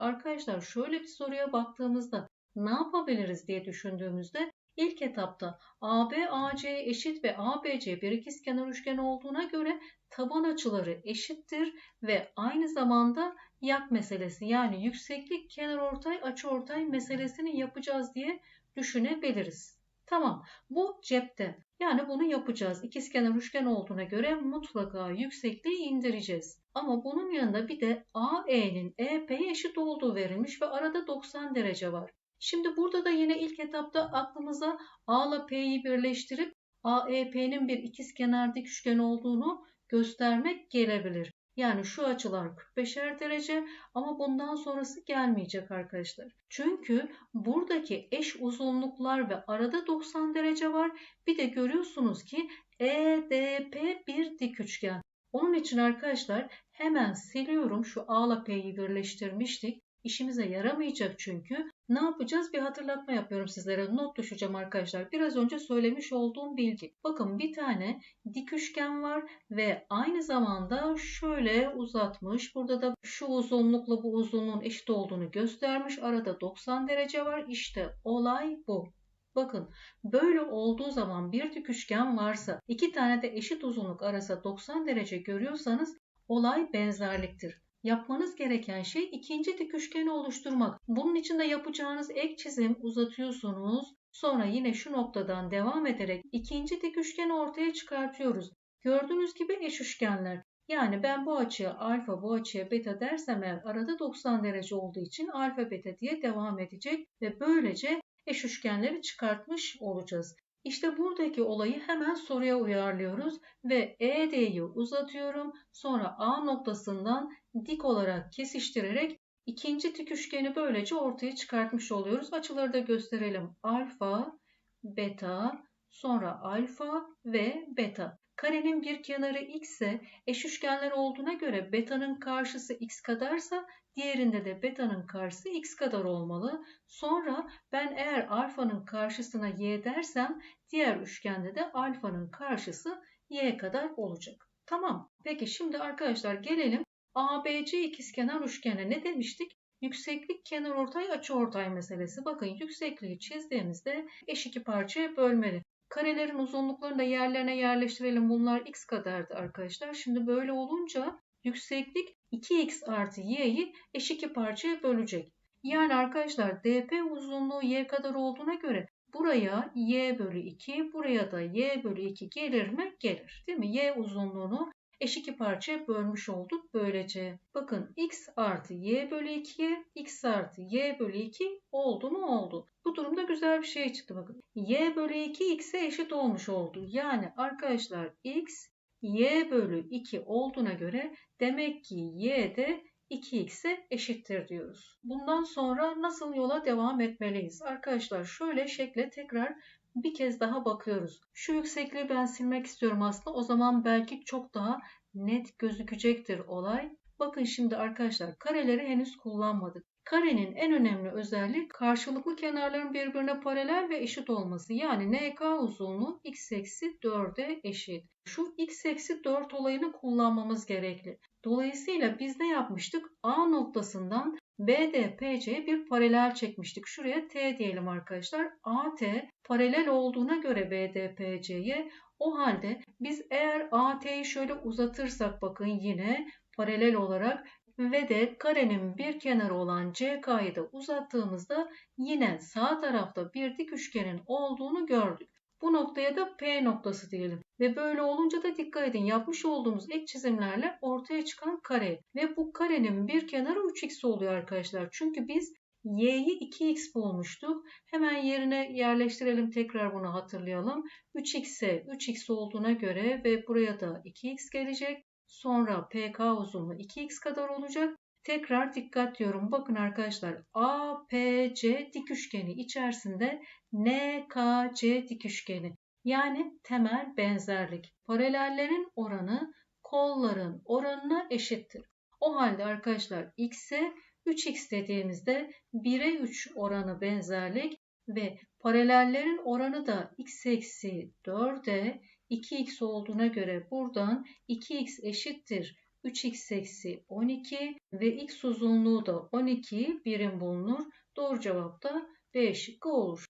Arkadaşlar şöyle bir soruya baktığımızda ne yapabiliriz diye düşündüğümüzde ilk etapta AB AC eşit ve ABC bir ikizkenar üçgen olduğuna göre taban açıları eşittir ve aynı zamanda yak meselesi yani yükseklik kenarortay açıortay meselesini yapacağız diye düşünebiliriz. Tamam bu cepte yani bunu yapacağız. İkizkenar üçgen olduğuna göre mutlaka yüksekliği indireceğiz. Ama bunun yanında bir de AE'nin EP'ye eşit olduğu verilmiş ve arada 90 derece var. Şimdi burada da yine ilk etapta aklımıza A ile P'yi birleştirip AEP'nin bir ikizkenar dik üçgen olduğunu göstermek gelebilir. Yani şu açılar 45'er derece ama bundan sonrası gelmeyecek arkadaşlar. Çünkü buradaki eş uzunluklar ve arada 90 derece var. Bir de görüyorsunuz ki EDP bir dik üçgen. Onun için arkadaşlar hemen siliyorum. Şu A ile P'yi birleştirmiştik. İşimize yaramayacak çünkü. Ne yapacağız? Bir hatırlatma yapıyorum sizlere. Not düşeceğim arkadaşlar. Biraz önce söylemiş olduğum bilgi. Bakın bir tane dik üçgen var ve aynı zamanda şöyle uzatmış. Burada da şu uzunlukla bu uzunluğun eşit olduğunu göstermiş. Arada 90 derece var. İşte olay bu. Bakın böyle olduğu zaman bir dik üçgen varsa iki tane de eşit uzunluk arası 90 derece görüyorsanız olay benzerliktir. Yapmanız gereken şey ikinci dik üçgeni oluşturmak. Bunun için de yapacağınız ek çizim uzatıyorsunuz. Sonra yine şu noktadan devam ederek ikinci dik üçgeni ortaya çıkartıyoruz. Gördüğünüz gibi eş üçgenler. Yani ben bu açıya alfa bu açıya beta dersem eğer arada 90 derece olduğu için alfa beta diye devam edecek ve böylece eş üçgenleri çıkartmış olacağız. İşte buradaki olayı hemen soruya uyarlıyoruz ve ED'yi uzatıyorum. Sonra A noktasından dik olarak kesiştirerek ikinci dik üçgeni böylece ortaya çıkartmış oluyoruz. Açıları da gösterelim. Alfa, beta, sonra alfa ve beta. Karenin bir kenarı x ise eş üçgenler olduğuna göre beta'nın karşısı x kadarsa diğerinde de beta'nın karşısı x kadar olmalı. Sonra ben eğer alfanın karşısına y dersem diğer üçgende de alfanın karşısı y kadar olacak. Tamam. Peki şimdi arkadaşlar gelelim ABC ikizkenar üçgene ne demiştik? Yükseklik kenarortay açıortay meselesi. Bakın yüksekliği çizdiğimizde eş iki parçaya bölmeli. Karelerin uzunluklarını da yerlerine yerleştirelim. Bunlar x kadardı arkadaşlar. Şimdi böyle olunca yükseklik 2x artı y'yi eş iki parçaya bölecek. Yani arkadaşlar dp uzunluğu y kadar olduğuna göre buraya y bölü 2, buraya da y bölü 2 gelir mi? Gelir. Değil mi? Y uzunluğunu eş iki parçaya bölmüş olduk böylece. Bakın x artı y bölü 2'ye x artı y bölü 2 oldu mu oldu. Bu durumda güzel bir şey çıktı bakın. y bölü 2 x'e eşit olmuş oldu. Yani arkadaşlar x y bölü 2 olduğuna göre demek ki y de 2x'e eşittir diyoruz. Bundan sonra nasıl yola devam etmeliyiz? Arkadaşlar şöyle şekle tekrar bir kez daha bakıyoruz. Şu yüksekliği ben silmek istiyorum aslında. O zaman belki çok daha net gözükecektir olay. Bakın şimdi arkadaşlar kareleri henüz kullanmadık. Karenin en önemli özelliği karşılıklı kenarların birbirine paralel ve eşit olması. Yani NK uzunluğu x eksi 4'e eşit. Şu x eksi 4 olayını kullanmamız gerekli. Dolayısıyla biz ne yapmıştık? A noktasından BDPC'ye bir paralel çekmiştik. Şuraya T diyelim arkadaşlar. AT paralel olduğuna göre BDPC'ye o halde biz eğer AT'yi şöyle uzatırsak bakın yine paralel olarak ve de karenin bir kenarı olan CK'yı da uzattığımızda yine sağ tarafta bir dik üçgenin olduğunu gördük. Bu noktaya da P noktası diyelim. Ve böyle olunca da dikkat edin yapmış olduğumuz ek çizimlerle ortaya çıkan kare. Ve bu karenin bir kenarı 3x oluyor arkadaşlar. Çünkü biz y'yi 2x bulmuştuk. Hemen yerine yerleştirelim tekrar bunu hatırlayalım. 3x'e 3x olduğuna göre ve buraya da 2x gelecek. Sonra PK uzunluğu 2x kadar olacak. Tekrar dikkat diyorum. Bakın arkadaşlar APC dik üçgeni içerisinde NKC dik üçgeni. Yani temel benzerlik. Paralellerin oranı kolların oranına eşittir. O halde arkadaşlar x'e 3x dediğimizde 1'e 3 oranı benzerlik ve paralellerin oranı da x eksi 4'e 2x olduğuna göre buradan 2x eşittir 3x eksi 12 ve x uzunluğu da 12 birim bulunur. Doğru cevap da B şıkkı olur.